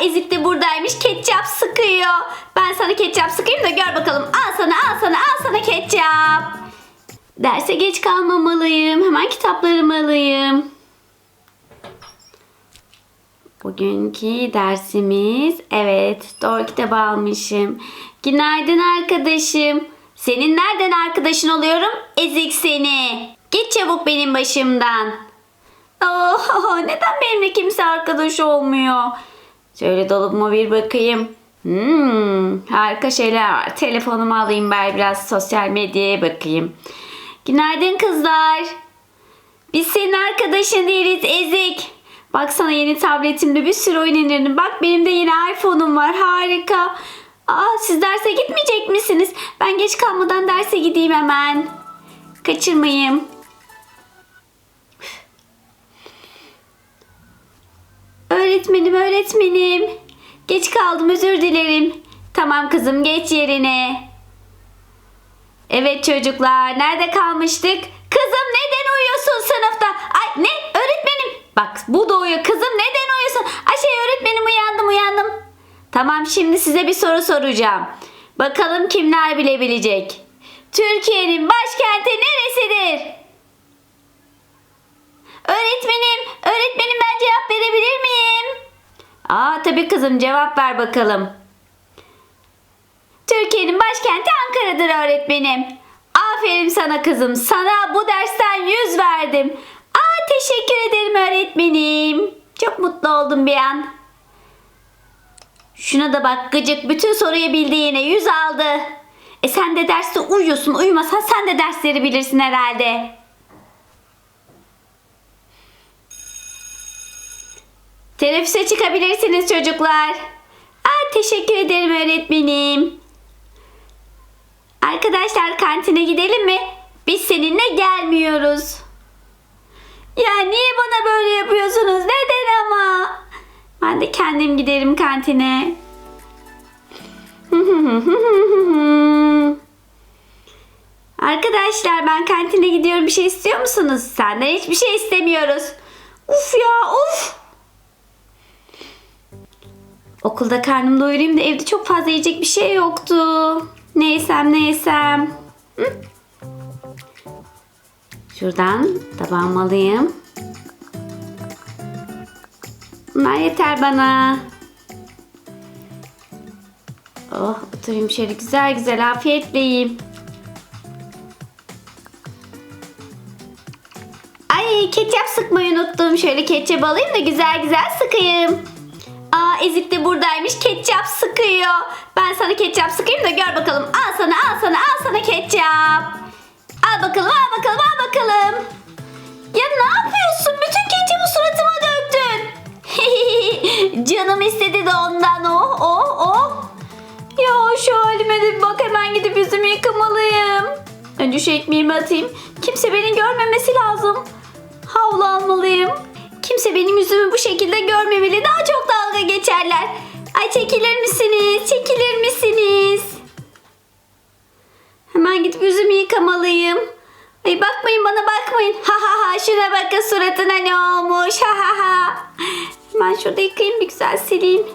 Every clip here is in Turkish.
Ezik de buradaymış. Ketçap sıkıyor. Ben sana ketçap sıkayım da gör bakalım. Al sana al sana al sana ketçap. Derse geç kalmamalıyım. Hemen kitaplarımı alayım. Bugünkü dersimiz evet doğru kitabı almışım. Günaydın arkadaşım. Senin nereden arkadaşın oluyorum? Ezik seni. Git çabuk benim başımdan. Oh, neden benimle kimse arkadaş olmuyor? Şöyle dolabıma bir bakayım. Hmm, harika şeyler var. Telefonumu alayım bari biraz sosyal medyaya bakayım. Günaydın kızlar. Biz senin arkadaşın değiliz Ezik. Baksana yeni tabletimde bir sürü oyun indirdim. Bak benim de yeni iPhone'um var. Harika. Aa, siz derse gitmeyecek misiniz? Ben geç kalmadan derse gideyim hemen. Kaçırmayayım. Öğretmenim, öğretmenim. Geç kaldım, özür dilerim. Tamam kızım, geç yerine. Evet çocuklar, nerede kalmıştık? Kızım neden uyuyorsun sınıfta? Ay ne? Öğretmenim. Bak bu da uyuyor. Kızım neden uyuyorsun? Ay şey öğretmenim uyandım uyandım. Tamam şimdi size bir soru soracağım. Bakalım kimler bilebilecek. Türkiye'nin başkenti neresidir? Öğretmenim, öğretmenim ben cevap verebilir miyim? Aa tabii kızım cevap ver bakalım. Türkiye'nin başkenti Ankara'dır öğretmenim. Aferin sana kızım. Sana bu dersten 100 verdim. Aa teşekkür ederim öğretmenim. Çok mutlu oldum bir an. Şuna da bak gıcık bütün soruyu bildi yine 100 aldı. E sen de derste uyuyorsun uyumasan sen de dersleri bilirsin herhalde. Teneffüse çıkabilirsiniz çocuklar. Aa, teşekkür ederim öğretmenim. Arkadaşlar kantine gidelim mi? Biz seninle gelmiyoruz. Ya niye bana böyle yapıyorsunuz? Neden ama? Ben de kendim giderim kantine. Arkadaşlar ben kantine gidiyorum. Bir şey istiyor musunuz? Senden hiçbir şey istemiyoruz. Uf ya uf. Okulda karnımı doyurayım da evde çok fazla yiyecek bir şey yoktu. Ne yesem? Şuradan tabağımı alayım. Bunlar yeter bana. Oh oturayım şöyle güzel güzel afiyetle yiyeyim. Ay ketçap sıkmayı unuttum. Şöyle ketçap alayım da güzel güzel sıkayım. Aa Ezik de buradaymış. Ketçap sıkıyor. Ben sana ketçap sıkayım da gör bakalım. Al sana al sana al sana ketçap. Al bakalım al bakalım al bakalım. Ya ne yapıyorsun? Bütün ketçapı suratıma döktün. Canım istedi de ondan o o o. Ya şu halime de bak hemen gidip yüzümü yıkamalıyım. Önce şu ekmeğimi atayım. Kimse beni görmemesi lazım. Havlu almalıyım. Kimse benim yüzümü bu şekilde görmemeli. Daha çok dalga geçerler. Ay çekilir misiniz? Çekilir misiniz? Hemen gidip yüzümü yıkamalıyım. Ay bakmayın bana bakmayın. Ha ha ha şuna bakın suratına ne olmuş. Ha ha ha. Hemen şurada yıkayayım bir güzel sileyim.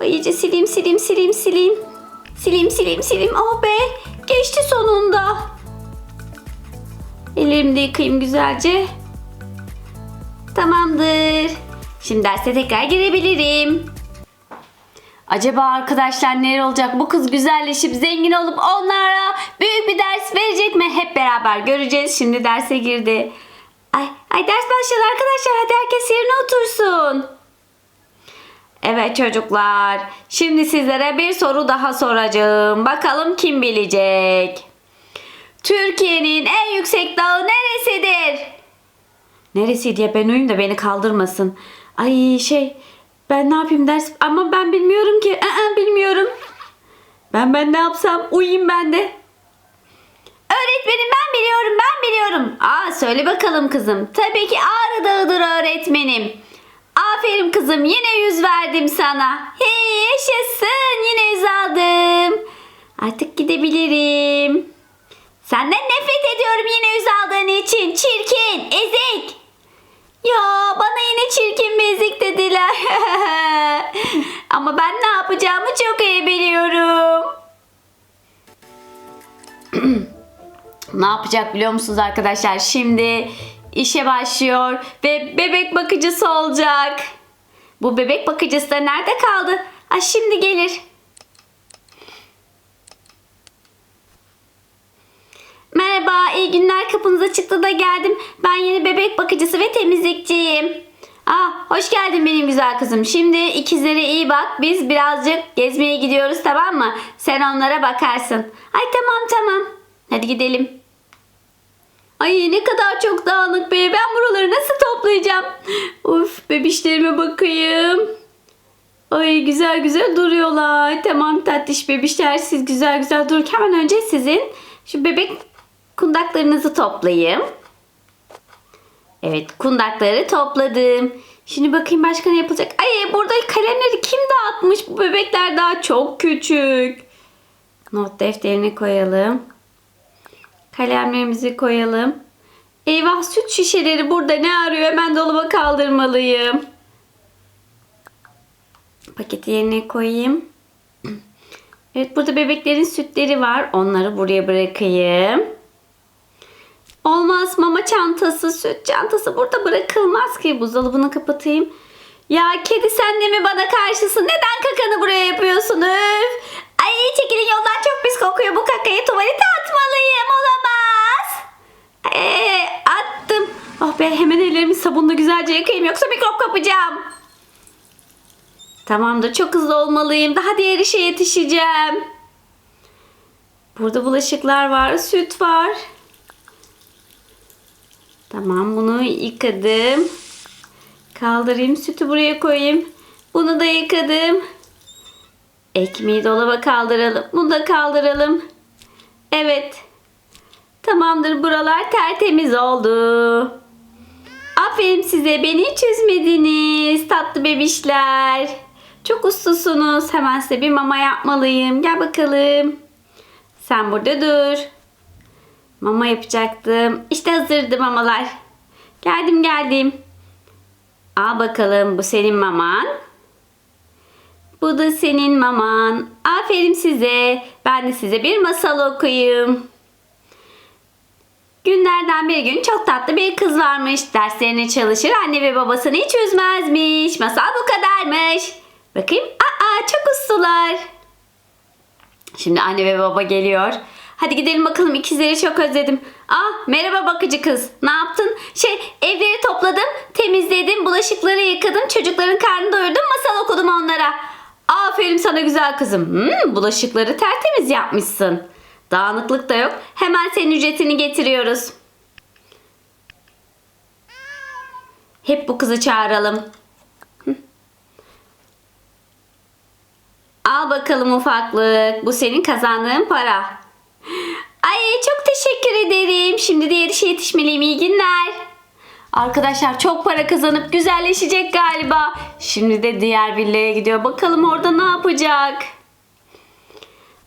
Ay iyice sileyim sileyim sileyim sileyim. Sileyim sileyim sileyim. Oh be geçti sonunda. Ellerimi de yıkayayım güzelce. Tamamdır. Şimdi derse tekrar girebilirim. Acaba arkadaşlar neler olacak? Bu kız güzelleşip zengin olup onlara büyük bir ders verecek mi? Hep beraber göreceğiz. Şimdi derse girdi. Ay, ay ders başladı arkadaşlar. Hadi herkes yerine otursun. Evet çocuklar. Şimdi sizlere bir soru daha soracağım. Bakalım kim bilecek? Türkiye'nin en yüksek dağı neresidir? Neresi diye ben uyum da beni kaldırmasın. Ay şey ben ne yapayım ders ama ben bilmiyorum ki. Aa, bilmiyorum. Ben ben ne yapsam uyuyayım ben de. Öğretmenim ben biliyorum ben biliyorum. Aa söyle bakalım kızım. Tabii ki Ağrı Dağı'dır öğretmenim. Aferin kızım yine yüz verdim sana. Hey yaşasın yine yüz aldım. Artık gidebilirim. Senden nefret ediyorum yine yüz aldığın için. Çirkin, ezik. Ya bana yine çirkin bir ezik dediler. Ama ben ne yapacağımı çok iyi biliyorum. ne yapacak biliyor musunuz arkadaşlar? Şimdi işe başlıyor ve bebek bakıcısı olacak. Bu bebek bakıcısı da nerede kaldı? Ha şimdi gelir. Merhaba, iyi günler. Kapınıza çıktı da geldim. Ben yeni bebek bakıcısı ve temizlikçiyim. Ah, hoş geldin benim güzel kızım. Şimdi ikizlere iyi bak. Biz birazcık gezmeye gidiyoruz tamam mı? Sen onlara bakarsın. Ay tamam tamam. Hadi gidelim. Ay ne kadar çok dağınık be. Ben buraları nasıl toplayacağım? Uf bebişlerime bakayım. Ay güzel güzel duruyorlar. Tamam tatlış bebişler siz güzel güzel dururken hemen önce sizin şu bebek kundaklarınızı toplayayım. Evet kundakları topladım. Şimdi bakayım başka ne yapılacak. Ay burada kalemleri kim dağıtmış? Bu bebekler daha çok küçük. Not defterine koyalım. Kalemlerimizi koyalım. Eyvah süt şişeleri burada ne arıyor? Hemen dolaba kaldırmalıyım. Paketi yerine koyayım. Evet burada bebeklerin sütleri var. Onları buraya bırakayım. Olmaz mama çantası, süt çantası burada bırakılmaz ki. Buzdolabını kapatayım. Ya kedi sen de mi bana karşısın? Neden kakanı buraya yapıyorsun? Öf. Ay çekilin yoldan çok pis kokuyor. Bu kakayı tuvalete atmalıyım. Olamaz. Ee, attım. Oh be hemen ellerimi sabunla güzelce yıkayayım yoksa mikrop kapacağım. Tamamdır çok hızlı olmalıyım. Daha diğer işe yetişeceğim. Burada bulaşıklar var, süt var. Tamam bunu yıkadım. Kaldırayım sütü buraya koyayım. Bunu da yıkadım. Ekmeği dolaba kaldıralım. Bunu da kaldıralım. Evet. Tamamdır buralar tertemiz oldu. Aferin size beni hiç üzmediniz tatlı bebişler. Çok uslusunuz. Hemen size bir mama yapmalıyım. Gel bakalım. Sen burada dur. Mama yapacaktım. İşte hazırdı mamalar. Geldim geldim. Al bakalım bu senin maman. Bu da senin maman. Aferin size. Ben de size bir masal okuyayım. Günlerden bir gün çok tatlı bir kız varmış. Derslerine çalışır, anne ve babasını hiç üzmezmiş. Masal bu kadarmış. Bakayım. Aa çok uslular. Şimdi anne ve baba geliyor. Hadi gidelim bakalım ikizleri çok özledim. Ah merhaba bakıcı kız. Ne yaptın? Şey evleri topladım, temizledim, bulaşıkları yıkadım, çocukların karnını doyurdum, masal okudum onlara. Aferin sana güzel kızım. Hmm, bulaşıkları tertemiz yapmışsın. Dağınıklık da yok. Hemen senin ücretini getiriyoruz. Hep bu kızı çağıralım. Al bakalım ufaklık. Bu senin kazandığın para. Teşekkür ederim. Şimdi diğer işe yetişmeliyim. İyi günler. Arkadaşlar çok para kazanıp güzelleşecek galiba. Şimdi de diğer villaya gidiyor. Bakalım orada ne yapacak?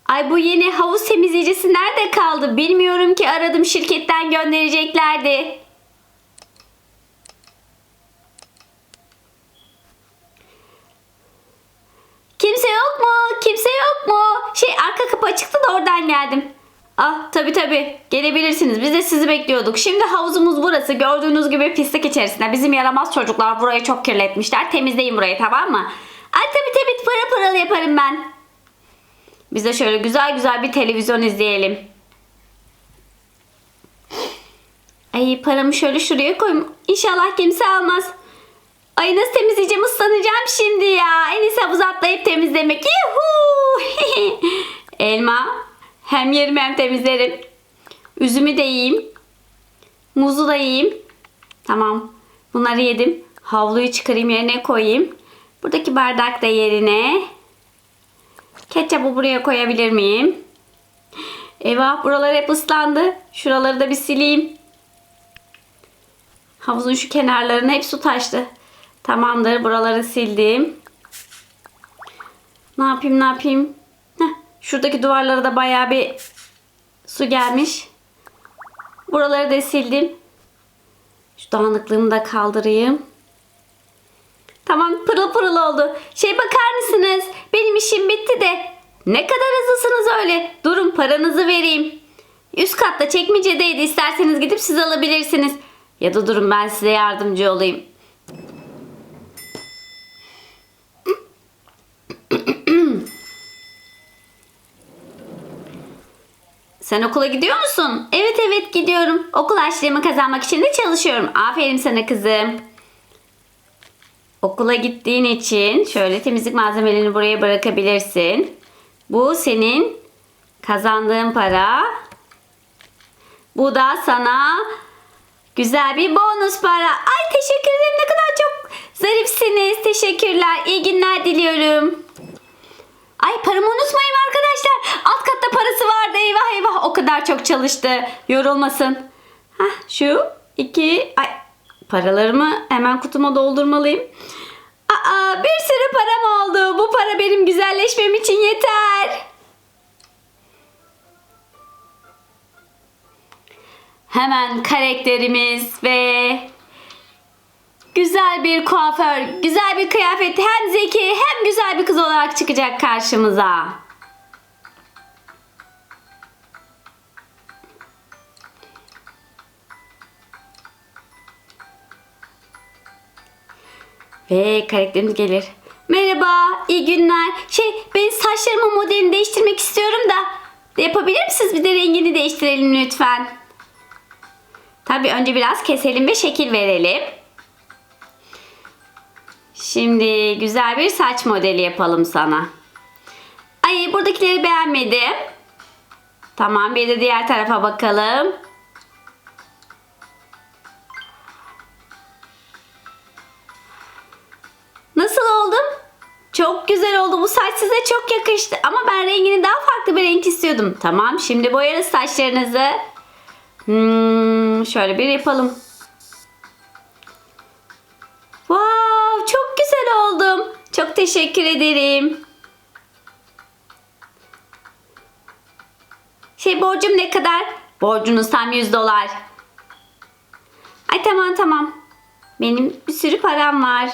Ay bu yeni havuz temizleyicisi nerede kaldı? Bilmiyorum ki aradım şirketten göndereceklerdi. Kimse yok mu? Kimse yok mu? Şey arka kapı açıktı da oradan geldim. Ah tabi tabi gelebilirsiniz. Biz de sizi bekliyorduk. Şimdi havuzumuz burası. Gördüğünüz gibi pislik içerisinde. Bizim yaramaz çocuklar burayı çok kirletmişler. Temizleyin burayı tamam mı? Ay tabi tabi pırıl pırıl yaparım ben. Biz de şöyle güzel güzel bir televizyon izleyelim. Ay paramı şöyle şuraya koyayım. İnşallah kimse almaz. Ay nasıl temizleyeceğim ıslanacağım şimdi ya. En iyisi havuza atlayıp temizlemek. Yuhuu. Hem yerim hem temizlerim. Üzümü de yiyeyim. Muzu da yiyeyim. Tamam. Bunları yedim. Havluyu çıkarayım yerine koyayım. Buradaki bardak da yerine. Ketçapı buraya koyabilir miyim? Eyvah buralar hep ıslandı. Şuraları da bir sileyim. Havuzun şu kenarlarına hep su taştı. Tamamdır buraları sildim. Ne yapayım ne yapayım? Şuradaki duvarlara da bayağı bir su gelmiş. Buraları da sildim. Şu dağınıklığımı da kaldırayım. Tamam pırıl pırıl oldu. Şey bakar mısınız? Benim işim bitti de. Ne kadar hızlısınız öyle. Durun paranızı vereyim. Üst katta çekmecedeydi. İsterseniz gidip siz alabilirsiniz. Ya da durun ben size yardımcı olayım. Sen okula gidiyor musun? Evet evet gidiyorum. Okul harçlığımı kazanmak için de çalışıyorum. Aferin sana kızım. Okula gittiğin için şöyle temizlik malzemelerini buraya bırakabilirsin. Bu senin kazandığın para. Bu da sana güzel bir bonus para. Ay teşekkür ederim ne kadar çok zarifsiniz. Teşekkürler. İyi günler diliyorum. Ay paramı unutmayın arkadaşlar. Alt katta parası vardı. Eyvah eyvah. O kadar çok çalıştı. Yorulmasın. Hah şu iki. Ay paralarımı hemen kutuma doldurmalıyım. Aa bir sürü param oldu. Bu para benim güzelleşmem için yeter. Hemen karakterimiz ve güzel bir kuaför, güzel bir kıyafet, hem zeki hem güzel bir kız olarak çıkacak karşımıza. Ve karakterimiz gelir. Merhaba, iyi günler. Şey, ben saçlarımın modelini değiştirmek istiyorum da. Yapabilir misiniz? Bir de rengini değiştirelim lütfen. Tabii önce biraz keselim ve şekil verelim. Şimdi güzel bir saç modeli yapalım sana. Ay buradakileri beğenmedim. Tamam bir de diğer tarafa bakalım. Nasıl oldum? Çok güzel oldu. Bu saç size çok yakıştı. Ama ben rengini daha farklı bir renk istiyordum. Tamam şimdi boyarız saçlarınızı. Hmm, şöyle bir yapalım. Teşekkür ederim. Şey borcum ne kadar? Borcunuz tam 100 dolar. Ay tamam tamam. Benim bir sürü param var.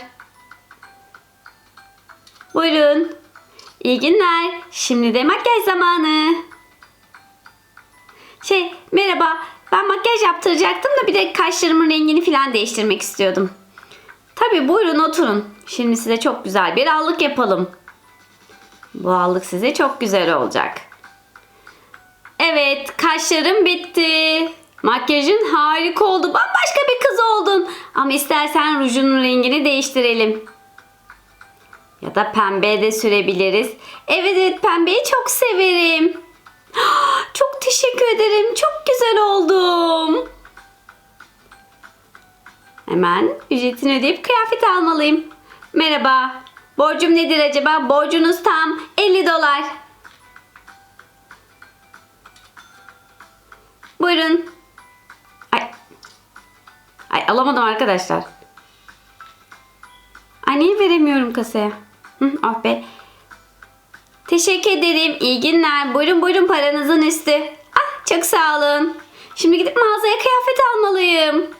Buyurun. İyi günler. Şimdi de makyaj zamanı. Şey merhaba. Ben makyaj yaptıracaktım da bir de kaşlarımın rengini falan değiştirmek istiyordum. Tabi buyurun oturun. Şimdi size çok güzel bir allık yapalım. Bu allık size çok güzel olacak. Evet kaşlarım bitti. Makyajın harika oldu. Bambaşka bir kız oldun. Ama istersen rujunun rengini değiştirelim. Ya da pembe de sürebiliriz. Evet evet pembeyi çok severim. Çok teşekkür ederim. Çok Hemen ücretini ödeyip kıyafet almalıyım. Merhaba. Borcum nedir acaba? Borcunuz tam 50 dolar. Buyurun. Ay. Ay alamadım arkadaşlar. Ay niye veremiyorum kasaya? Hı, ah be. Teşekkür ederim. İyi günler. Buyurun buyurun paranızın üstü. Ah çok sağ olun. Şimdi gidip mağazaya kıyafet almalıyım.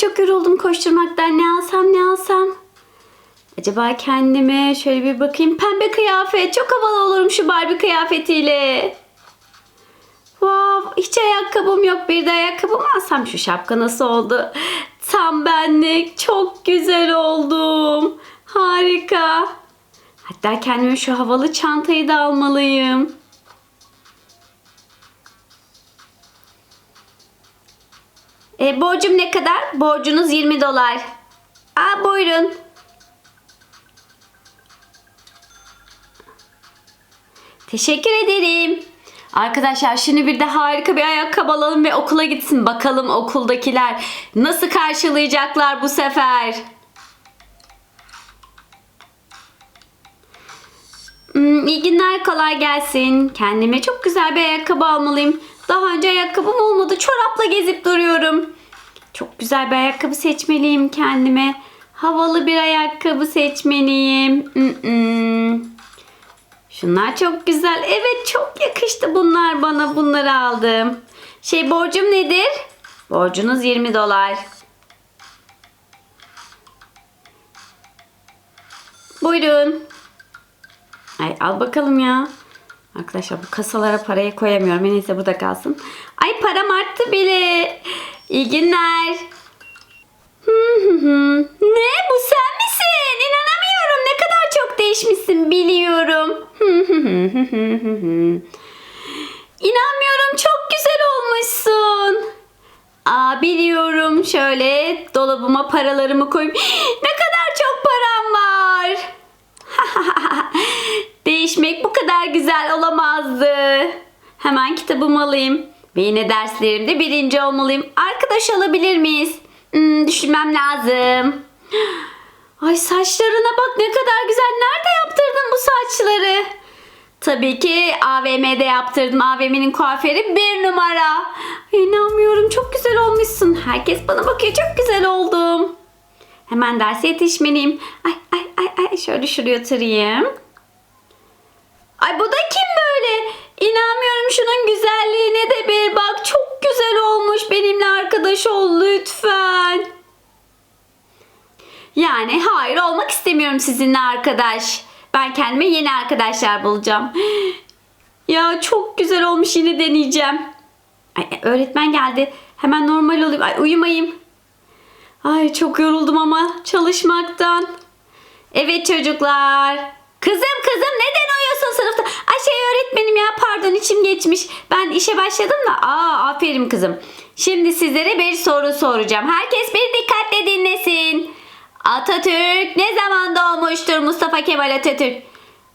Çok yoruldum koşturmaktan. Ne alsam ne alsam. Acaba kendime şöyle bir bakayım. Pembe kıyafet. Çok havalı olurum şu Barbie kıyafetiyle. Wow, hiç ayakkabım yok. Bir de ayakkabımı alsam şu şapka nasıl oldu? Tam benlik. Çok güzel oldum. Harika. Hatta kendime şu havalı çantayı da almalıyım. E, borcum ne kadar? Borcunuz 20 dolar. Aa buyurun. Teşekkür ederim. Arkadaşlar şimdi bir de harika bir ayakkabı alalım ve okula gitsin. Bakalım okuldakiler nasıl karşılayacaklar bu sefer. Hmm, iyi günler kolay gelsin. Kendime çok güzel bir ayakkabı almalıyım. Daha önce ayakkabım olmadı. Çorapla gezip duruyorum. Çok güzel bir ayakkabı seçmeliyim kendime. Havalı bir ayakkabı seçmeliyim. Şunlar çok güzel. Evet çok yakıştı bunlar bana. Bunları aldım. Şey borcum nedir? Borcunuz 20 dolar. Buyurun. Ay al bakalım ya. Arkadaşlar bu kasalara parayı koyamıyorum. En iyisi burada kalsın. Ay param arttı bile. İyi günler. ne bu sen misin? İnanamıyorum. Ne kadar çok değişmişsin biliyorum. İnanmıyorum çok güzel olmuşsun. Aa biliyorum. Şöyle dolabıma paralarımı koyayım. ne kadar çok param var. Değişmek bu kadar güzel olamazdı. Hemen kitabımı alayım. Ve yine derslerimde birinci olmalıyım. Arkadaş olabilir miyiz? Hmm, düşünmem lazım. Ay saçlarına bak ne kadar güzel. Nerede yaptırdın bu saçları? Tabii ki AVM'de yaptırdım. AVM'nin kuaförü bir numara. İnanmıyorum çok güzel olmuşsun. Herkes bana bakıyor çok güzel oldum. Hemen derse yetişmeliyim. Ay ay ay ay şöyle şuraya oturayım. Ay bu da kim böyle? İnanmıyorum şunun güzelliğine de bir bak. Çok güzel olmuş. Benimle arkadaş ol lütfen. Yani hayır olmak istemiyorum sizinle arkadaş. Ben kendime yeni arkadaşlar bulacağım. Ya çok güzel olmuş yine deneyeceğim. Ay, öğretmen geldi. Hemen normal olayım. Ay uyumayayım. Ay çok yoruldum ama çalışmaktan. Evet çocuklar. Kızım kızım neden uyuyorsun sınıfta? Ay şey öğretmenim ya pardon içim geçmiş. Ben işe başladım da. Aa aferin kızım. Şimdi sizlere bir soru soracağım. Herkes bir dikkatle dinlesin. Atatürk ne zaman doğmuştur Mustafa Kemal Atatürk?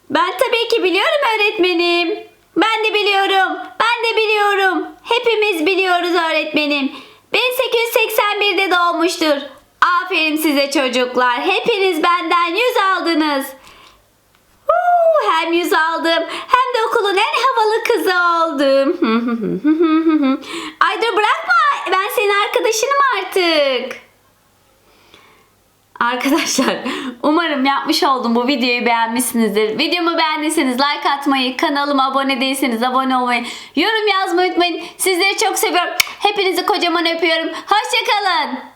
Ben tabii ki biliyorum öğretmenim. Ben de biliyorum. Ben de biliyorum. Hepimiz biliyoruz öğretmenim. 1881'de doğmuştur. Aferin size çocuklar. Hepiniz benden yüz aldınız. Hem yüz aldım hem okulun en havalı kızı oldum. Ay dur bırakma. Ben senin arkadaşınım artık. Arkadaşlar umarım yapmış olduğum bu videoyu beğenmişsinizdir. Videomu beğendiyseniz like atmayı, kanalıma abone değilseniz abone olmayı, yorum yazmayı unutmayın. Sizleri çok seviyorum. Hepinizi kocaman öpüyorum. Hoşçakalın.